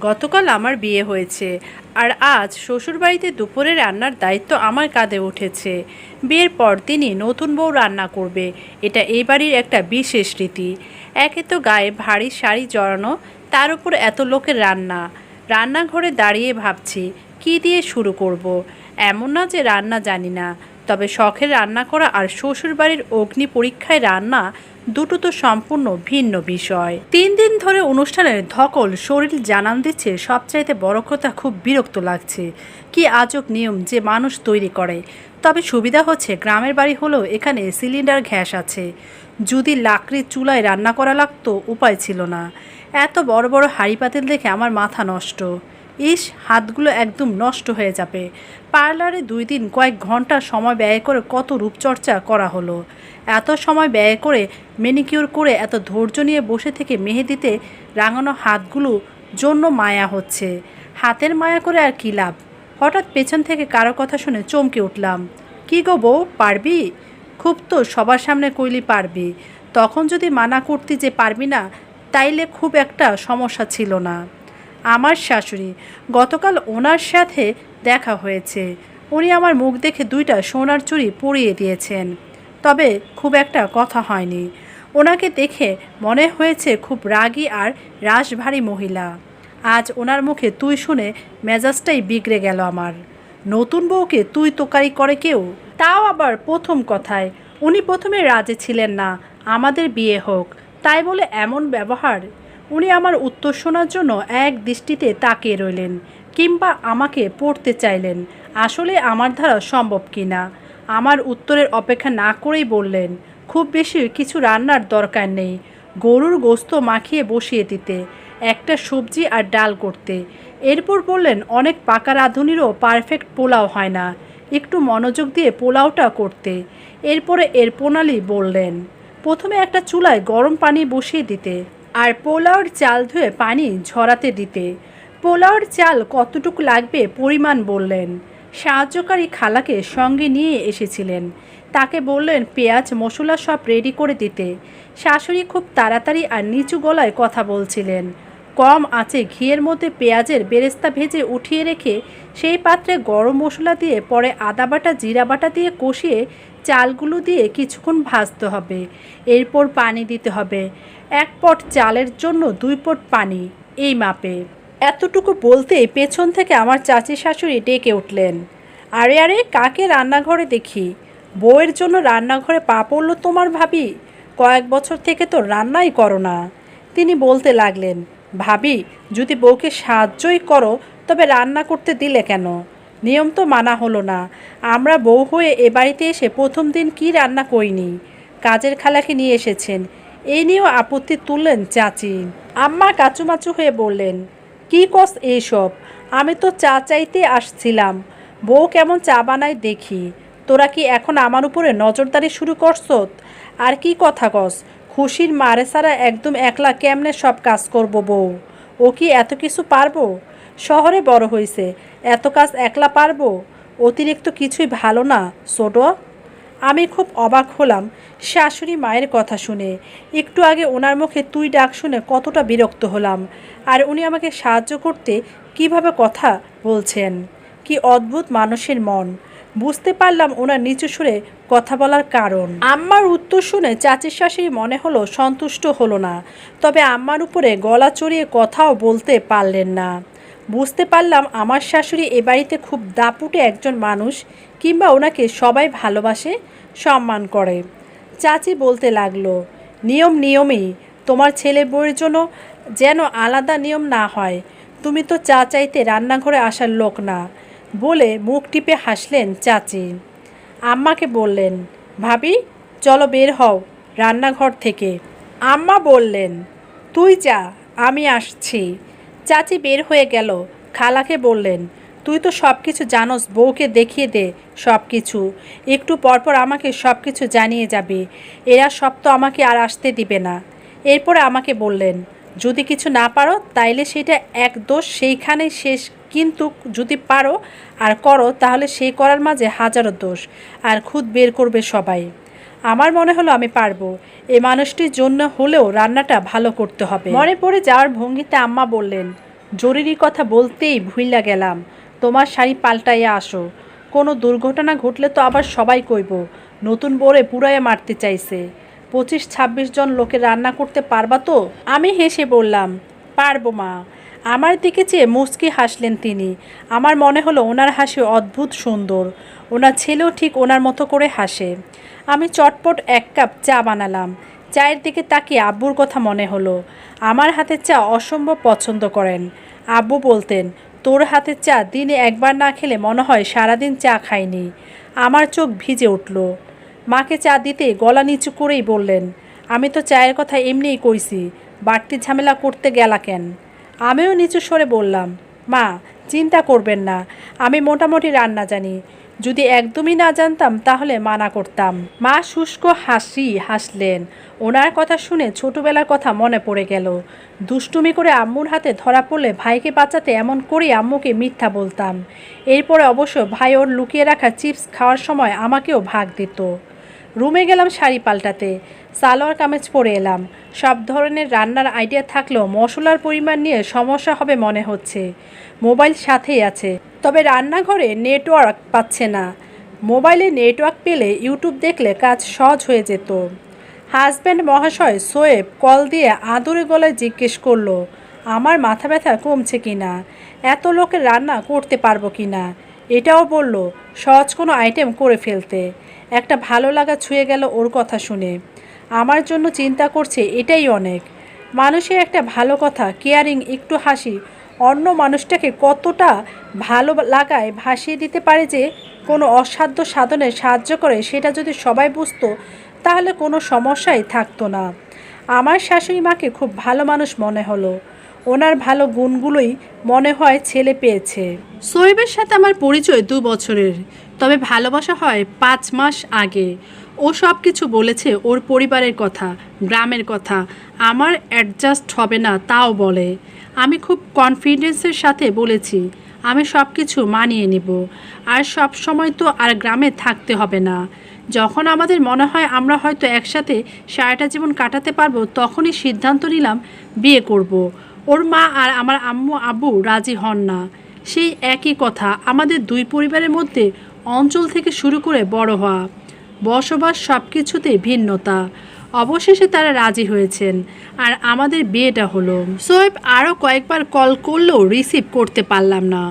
গতকাল আমার বিয়ে হয়েছে, আর আজ শ্বশুরবাড়িতে দুপুরে রান্নার দায়িত্ব আমার কাঁধে উঠেছে। বিয়ের পর তিনি নতুন বউ রান্না করবে, এটা এই বাড়ির একটা বিশেষ রীতি। একে তো গায়ে ভারী শাড়ি জড়ানো, তার উপর এত লোকের রান্না। রান্নাঘরে দাঁড়িয়ে ভাবছি, কি দিয়ে শুরু করব। এমন না যে রান্না জানি না। তবে শখের রান্না করা আর শ্বশুরবাড়ির অগ্নি পরীক্ষায় রান্না দুটো তো সম্পূর্ণ ভিন্ন বিষয়। তিন দিন ধরে অনুষ্ঠানের ধকল শরীর জানান দিচ্ছে, সবচাইতে বড় কথা খুব বিরক্ত লাগছে। কি আজব নিয়ম যে মানুষ তৈরি করে। তবে সুবিধা হচ্ছে গ্রামের বাড়ি হলেও এখানে সিলিন্ডার গ্যাস আছে। যদি লাকড়ির চুলায় রান্না করা লাগতো, উপায় ছিল না। এত বড় বড় হাঁড়ি পাতিল দেখে আমার মাথা নষ্ট। ইস, হাতগুলো একদম নষ্ট হয়ে যাবে। পার্লারে দুই দিন কয়েক ঘণ্টা সময় ব্যয় করে কত রূপচর্চা করা হলো। এত সময় ব্যয় করে মেনিকিউর করে এত ধৈর্য নিয়ে বসে থেকে মেহেদিতে রাঙানো হাতগুলো জন্য মায়া হচ্ছে। হাতের মায়া করে আর কী লাভ? হঠাৎ পেছন থেকে কারও কথা শুনে চমকে উঠলাম। কি গো বউ, পারবি? খুব তো, সবার সামনে কইলি পারবি। তখন যদি মানা করতি যে পারবি না, তাইলে খুব একটা সমস্যা ছিল না। আমার শাশুড়ি। গতকাল ওনার সাথে দেখা হয়েছে। উনি আমার মুখ দেখে দুইটা সোনার চুড়ি পরিয়ে দিয়েছেন। তবে খুব একটা কথা হয়নি। ওনাকে দেখে মনে হয়েছে খুব রাগী আর রাশভারী মহিলা। আজ ওনার মুখে তুই শুনে মেজাজটাই বিগড়ে গেল আমার। নতুন বউকে তুই তোকারি করে কেউ? তাও আবার প্রথম কথায়, উনি প্রথমে রাজি ছিলেন না, আমাদের বিয়ে হোক। তাই বলে এমন ব্যবহার? উনি আমার উত্তর শোনার জন্য এক দৃষ্টিতে তাকিয়ে রইলেন, কিংবা আমাকে পড়তে চাইলেন, আসলে আমার দ্বারা সম্ভব কি না আমার উত্তরের অপেক্ষা না করেই বললেন, খুব বেশি কিছু রান্নার দরকার নেই, গরুর গোস্ত মাখিয়ে বসিয়ে দিতে, একটা সবজি আর ডাল করতে। এরপর বললেন, অনেক পাকা রাঁধুনিরও পারফেক্ট পোলাও হয় না, একটু মনোযোগ দিয়ে পোলাওটা করতে। এরপরে এর প্রণালী বললেন, প্রথমে একটা চুলায় গরম পানি বসিয়ে দিতে আর পোলাওর চাল ধুয়ে পানি ঝরাতে দিতে। পোলাওর চাল কতটুকু লাগবে পরিমাণ বললেন। সাহায্যকারী খালাকে সঙ্গে নিয়ে এসেছিলেন। তাকে বললেন, পেঁয়াজ, মশলা সব রেডি করে দিতে। শাশুড়ি খুব তাড়াতাড়ি আর নিচু গলায় কথা বলছিলেন। কম আছে। ঘিয়ের মধ্যে পেঁয়াজের বেরেস্তা ভেজে উঠিয়ে রেখে সেই পাত্রে গরম মশলা দিয়ে, পরে আদা বাটা, জিরা বাটা দিয়ে কষিয়ে চালগুলো দিয়ে কিছুক্ষণ ভাজতে হবে। এরপর পানি দিতে হবে। এক পট চালের জন্য দুই পট পানি। এই মাপে। এতটুকু বলতেই পেছন থেকে আমার চাচি শাশুড়ি ডেকে উঠলেন। আরে আরে, কাকে রান্নাঘরে দেখি? বউয়ের জন্য রান্নাঘরে পা পড়ল তোমার ভাবি? কয়েক বছর থেকে তো রান্নাই করো না। তিনি বলতে লাগলেন ভাবি, যদি বউকে সাহায্যই করো, তবে রান্না করতে দিলে কেন? নিয়ম তো মানা হলো না। আমরা বউ হয়ে এ বাড়িতে এসে প্রথম দিন কি রান্না করিনি? কাজের খালাকে নিয়ে এসেছেন। এই নিয়েও আপত্তি তুললেন চাচি। আম্মা কাচুমাচু হয়ে বললেন, কি কস এইসব? আমি তো চা চাইতে আসছিলাম। বউ কেমন চা বানায় দেখি। তোরা কি এখন আমার উপরে নজরদারি শুরু করছত? আর কি কথা কস? খুশির মারে সারা একদম একলা কেমনে সব কাজ করব বউ? ও কি এত কিছু পারব? শহরে বড় হয়েছে এত কাজ একলা পারব? অতিরিক্ত কিছুই ভালো না, ছোট? আমি খুব অবাক হলাম শাশুড়ি মায়ের কথা শুনে। একটু আগে ওনার মুখে তুই ডাক শুনে কতটা বিরক্ত হলাম। আর উনি আমাকে সাহায্য করতে কীভাবে কথা বলছেন? কি অদ্ভুত মানুষের মন। বুঝতে পারলাম ওনার নিচু সুরে কথা বলার কারণ। আম্মার উত্তর শুনে চাচির শাশুড়ি মনে হলো সন্তুষ্ট হলো না, তবে আম্মার উপরে গলা চড়িয়ে কথাও বলতে পারলেন না। বুঝতে পারলাম আমার শাশুড়ি এ বাড়িতে খুব দাপুটে একজন মানুষ, কিংবা ওনাকে সবাই ভালোবাসে, সম্মান করে। চাচি বলতে লাগল, নিয়ম নিয়মই, তোমার ছেলে বউয়ের জন্য যেন আলাদা নিয়ম না হয়, তুমি তো চা চাইতে রান্নাঘরে আসার লোক না বলে মুখ টিপে হাসলেন চাচি। আম্মাকে বললেন, ভাবি, চলো বের হও রান্নাঘর থেকে। আম্মা বললেন, তুই যা, আমি আসছি। চাচি বের হয়ে গেল। খালাকে বললেন, তুই তো সব কিছু জানোস, বউকে দেখিয়ে দে সব কিছু একটু পরপর আমাকে সব কিছু জানিয়ে যাবে। এরা সব তো আমাকে আর আসতে দিবে না। এরপরে আমাকে বললেন, যদি কিছু না পারো, তাইলে সেটা এক দোষ সেইখানেই শেষ কিন্তু যদি পারো আর করো, তাহলে সেই করার মাঝে হাজারো দোষ, আর খুদ বের করবে সবাই। আমার মনে হলো আমি পারব। এই মানুষটির জন্য হলেও রান্নাটা ভালো করতে হবে। মনে পড়ে যাওয়ার ভঙ্গিতে আম্মা বললেন, জরুরি কথা বলতেই ভুইলা গেলাম। তোমার শাড়ি পাল্টাইয়া আসো। কোনো দুর্ঘটনা ঘটলে তো আবার সবাই কইব, নতুন বোরে পুরাইয়া মারতে চাইছে। পঁচিশ ছাব্বিশ জন লোকে রান্না করতে পারবা তো? আমি হেসে বললাম, পারব মা। আমার দিকে চেয়ে মুচকি হাসলেন তিনি। আমার মনে হলো ওনার হাসি অদ্ভুত সুন্দর। ওনার ছেলেও ঠিক ওনার মতো করে হাসে। আমি চটপট এক কাপ চা বানালাম। চায়ের দিকে তাকিয়ে আব্বুর কথা মনে হলো। আমার হাতের চা অসম্ভব পছন্দ করেন। আব্বু বলতেন, তোর হাতের চা দিনে একবার না খেলে মনে হয় সারাদিন চা খাইনি। আমার চোখ ভিজে উঠল। মাকে চা দিতে গলা নিচু করেই বললেন, আমি তো চায়ের কথা এমনিই কইছি, বাড়তি ঝামেলা করতে গেলা কেন? আমিও নিচু সরে বললাম, মা, চিন্তা করবেন না, আমি মোটামুটি রান্না জানি। যদি একদমই না জানতাম, তাহলে মানা করতাম। মা শুষ্ক হাসি হাসলেন। ওনার কথা শুনে ছোটবেলার কথা মনে পড়ে গেল। দুষ্টুমি করে আম্মুর হাতে ধরা পড়লে ভাইকে বাঁচাতে এমন করেই আম্মুকে মিথ্যা বলতাম। এরপরে অবশ্য ভাই ওর লুকিয়ে রাখা চিপস খাওয়ার সময় আমাকেও ভাগ দিত। রুমে গেলাম শাড়ি পাল্টাতে। সালোয়ার কামিজ পরে এলাম। সব ধরনের রান্নার আইডিয়া থাকলেও মশলার পরিমাণ নিয়ে সমস্যা হবে মনে হচ্ছে। মোবাইল সাথেই আছে। তবে রান্নাঘরে নেটওয়ার্ক পাচ্ছে না। মোবাইলে নেটওয়ার্ক পেলে ইউটিউব দেখলে কাজ সহজ হয়ে যেত। হাজব্যান্ড মহাশয় সোয়েব কল দিয়ে আদরে গলায় জিজ্ঞেস করল, আমার মাথা ব্যথা কমছে কি না? এত লোকের রান্না করতে পারব কি না? এটাও বলল, সহজ কোনো আইটেম করে ফেলতে। একটা ভালো লাগা ছুঁয়ে গেল ওর কথা শুনে। আমার জন্য চিন্তা করছে, এটাই অনেক। মানুষের একটা ভালো কথা, কেয়ারিং, একটু হাসি। অন্য মানুষটাকে কতটা ভালো লাগায় ভাসিয়ে দিতে পারে যে কোনো অসাধ্য সাধনে সাহায্য করে, সেটা যদি সবাই বুঝতো, তাহলে কোনো সমস্যাই থাকতো না। আমার শাশুড়ি মাকে খুব ভালো মানুষ মনে হলো। ওনার ভালো গুণগুলোই মনে হয় ছেলে পেয়েছে। সোয়েবের সাথে আমার পরিচয় দু বছরের, তবে ভালোবাসা হয় পাঁচ মাস আগে। ও সব কিছু বলেছে ওর পরিবারের কথা, গ্রামের কথা। আমার অ্যাডজাস্ট হবে না, তাও বলে। আমি খুব কনফিডেন্সের সাথে বলেছি, আমি সব কিছু মানিয়ে নিব। আর সব সময় তো আর গ্রামে থাকতে হবে না। যখন আমাদের মনে হয় আমরা হয়তো একসাথে সারাটা জীবন কাটাতে পারব, তখনই সিদ্ধান্ত নিলাম বিয়ে করব। ওর মা আর আমার আম্মু আব্বু রাজি হন না। সেই একই কথা, আমাদের দুই পরিবারের মধ্যে অঞ্চল থেকে শুরু করে বড় হওয়া। বসবাস সব কিছুতেই ভিন্নতা। অবশেষে তারা রাজি হয়েছেন। আর আমাদের বিয়েটা হলো। সোয়েব আরও কয়েকবার কল করলেও রিসিভ করতে পারলাম না।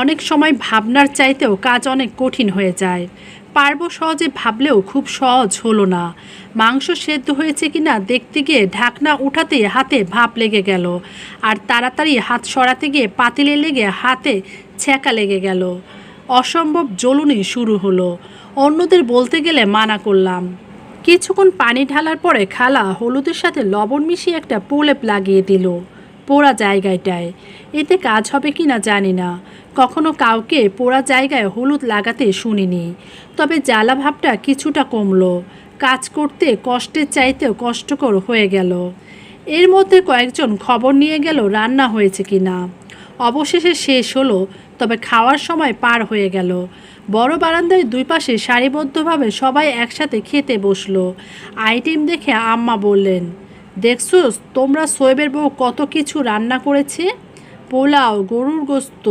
অনেক সময় ভাবনার চাইতেও কাজ অনেক কঠিন হয়ে যায়। পারব সহজে ভাবলেও খুব সহজ হলো না। মাংস সেদ্ধ হয়েছে কিনা দেখতে গিয়ে ঢাকনা উঠাতে হাতে ভাপ লেগে গেল। আর তাড়াতাড়ি হাত সরাতে গিয়ে পাতিলে লেগে হাতে ছ্যাঁকা লেগে গেল। অসম্ভব জ্বলুনি শুরু হলো। অন্যদের বলতে গেলে মানা করলাম। কিছুক্ষণ পানি ঢালার পরে খালা হলুদের সাথে লবণ মিশিয়ে একটা প্রলেপ লাগিয়ে দিল। পোড়া জায়গাটায়। এতে কাজ হবে কি না জানি না। কখনো কাউকে পোড়া জায়গায় হলুদ লাগাতে শুনিনি। তবে জ্বালা ভাবটা কিছুটা কমলো। কাজ করতে কষ্টের চাইতেও কষ্টকর হয়ে গেল। এর মধ্যে কয়েকজন খবর নিয়ে গেল রান্না হয়েছে কি না অবশেষে শেষ হলো তবে খাওয়ার সময় পার হয়ে গেল। বড় বারান্দায় দুই পাশে সারিবদ্ধভাবে সবাই একসাথে খেতে বসল। আইটেম দেখে আম্মা বললেন দেখছ তোমরা সোয়েবের বউ কত কিছু রান্না করেছে? পোলাও, গরুর গোস্ত,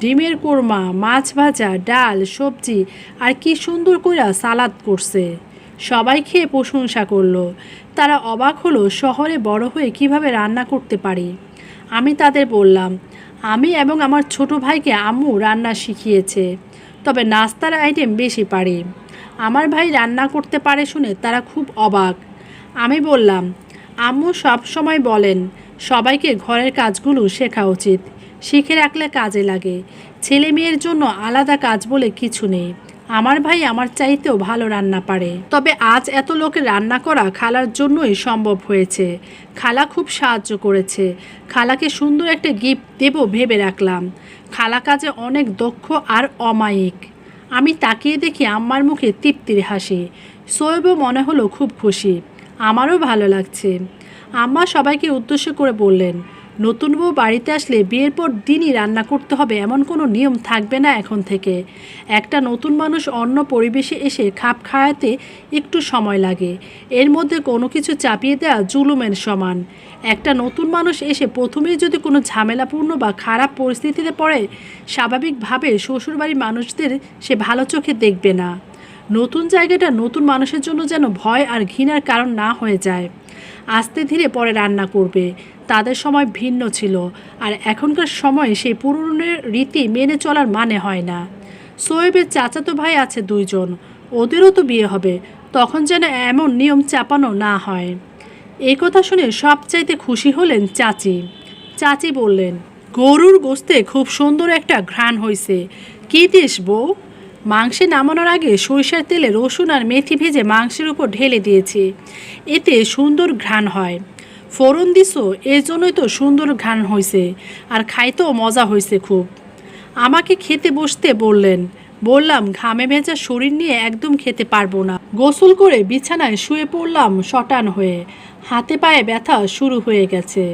ডিমের কোরমা, মাছ ভাজা, ডাল, সবজি, আর কি সুন্দর কইরা সালাদ করছে। সবাই খেয়ে প্রশংসা করল। তারা অবাক হলো শহরে বড় হয়ে কীভাবে রান্না করতে পারি। আমি তাদের বললাম আমি এবং আমার ছোট ভাইকে আম্মু রান্না শিখিয়েছে, তবে নাস্তার আইটেম বেশি পারে। আমার ভাই রান্না করতে পারে শুনে তারা খুব অবাক। আমি বললাম, আম্মু সব সময় বলেন, সবাইকে ঘরের কাজগুলো শেখা উচিত। শিখে রাখলে কাজে লাগে। ছেলে মেয়ের জন্য আলাদা কাজ বলে কিছু নেই। আমার ভাই আমার চাইতেও ভালো রান্না পারে। তবে আজ এত লোকের রান্না করা খালার জন্যই সম্ভব হয়েছে। খালা খুব সাহায্য করেছে। খালাকে সুন্দর একটা গিফট দেব ভেবে রাখলাম। খালা কাজে অনেক দক্ষ আর অমায়িক। আমি তাকিয়ে দেখি আম্মার মুখে তৃপ্তির হাসি। সোয়েবও মনে হলো খুব খুশি। আমারও ভালো লাগছে। আম্মা সবাইকে উদ্দেশ্য করে বললেন নতুন বউ বাড়িতে আসলে বিয়ের পর দিনই রান্না করতে হবে, এমন কোনো নিয়ম থাকবে না এখন থেকে। একটা নতুন মানুষ অন্য পরিবেশে এসে খাপ খাওয়াতে একটু সময় লাগে। এর মধ্যে কোনো কিছু চাপিয়ে দেওয়া জুলুমের সমান। একটা নতুন মানুষ এসে প্রথমেই যদি কোনো ঝামেলাপূর্ণ বা খারাপ পরিস্থিতিতে পড়ে, স্বাভাবিকভাবে শ্বশুরবাড়ির মানুষদের সে ভালো চোখে দেখবে না। নতুন জায়গাটা নতুন মানুষের জন্য যেন ভয় আর ঘৃণার কারণ না হয়ে যায়। আস্তে ধীরে পরে রান্না করবে। তাদের সময় ভিন্ন ছিল আর এখনকার সময় সেই পুরনের রীতি মেনে চলার মানে হয় না। সোয়েবের চাচাতো ভাই আছে দুইজন, ওদেরও তো বিয়ে হবে, তখন যেন এমন নিয়ম চাপানো না হয়। এই কথা শুনে সবচাইতে খুশি হলেন চাচি। চাচি বললেন, গরুর গোস্তে খুব সুন্দর একটা ঘ্রাণ হয়েছে কী দিস বউ? মাংসে নামানোর আগে সরিষার তেলে রসুন আর মেথি ভেজে মাংসের উপর ঢেলে দিয়েছি। এতে সুন্দর ঘ্রাণ হয়। ফোড়ন দিছো, এই জন্যই তো সুন্দর ঘ্রাণ হয়েছে আর খাইতেও মজা হয়েছে খুব। আমাকে খেতে বসতে বললেন, বললাম, ঘামে ভেজা শরীর নিয়ে একদম খেতে পারব না। গোসল করে বিছানায় শুয়ে পড়লাম শটান হয়ে, হাতে পায়ে ব্যথা শুরু হয়ে গেছে।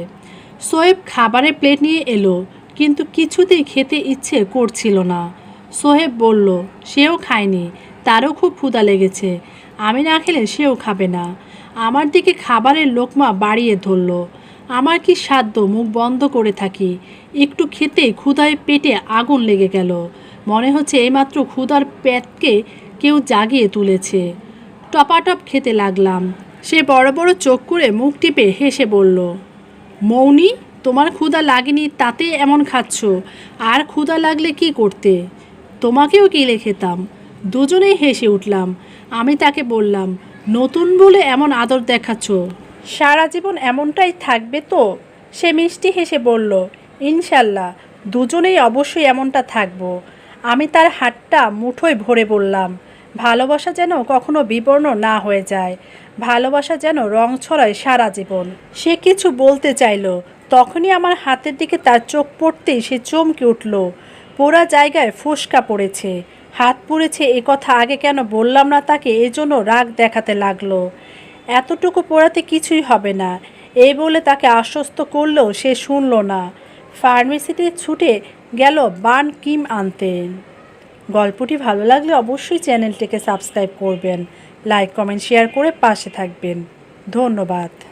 সোয়েব খাবারের প্লেট নিয়ে এলো, কিন্তু কিছুতেই খেতে ইচ্ছে করছিল না। সোহেব বলল, সেও খায়নি, তারও খুব ক্ষুধা লেগেছে, আমি না খেলে সেও খাবে না। আমার দিকে খাবারের লোকমা বাড়িয়ে ধরল। আমার কি সাধ্য মুখ বন্ধ করে থাকি? একটু খেতে ক্ষুধায় পেটে আগুন লেগে গেল। মনে হচ্ছে এইমাত্র ক্ষুধার পেটকে কেউ জাগিয়ে তুলেছে। টপাটপ খেতে লাগলাম। সে বড় বড় চোখ করে মুখ টিপে হেসে বলল, মৌনি, তোমার ক্ষুধা লাগেনি তাতে এমন খাচ্ছ? আর ক্ষুধা লাগলে কি করতে? তোমাকেও গিলে খেতাম দুজনেই হেসে উঠলাম। আমি তাকে বললাম নতুন বলে এমন আদর দেখাচ্ছ। সারা জীবন এমনটাই থাকবে তো? সে মিষ্টি হেসে বলল, ইনশাল্লাহ, দুজনেই অবশ্যই এমনটা থাকব। আমি তার হাতটা মুঠোয় ভরে বললাম, ভালোবাসা যেন কখনো বিবর্ণ না হয়ে যায়, ভালোবাসা যেন রং ছড়ায় সারা জীবন। সে কিছু বলতে চাইলো, তখনই আমার হাতের দিকে তার চোখ পড়তেই সে চমকে উঠল। পোড়া জায়গায় ফোসকা পড়েছে। হাত পুড়েছে এ কথা আগে কেন বললাম না তাকে এজন্য রাগ দেখাতে লাগল। এতটুকু পোড়াতে কিছুই হবে না। এই বলে তাকে আশ্বস্ত করলেও সে শুনল না। ফার্মেসিতে ছুটে গেল বান কিম আনতে। গল্পটি ভালো লাগলে অবশ্যই চ্যানেলটিকে সাবস্ক্রাইব করবেন, লাইক, কমেন্ট, শেয়ার করে পাশে থাকবেন। ধন্যবাদ।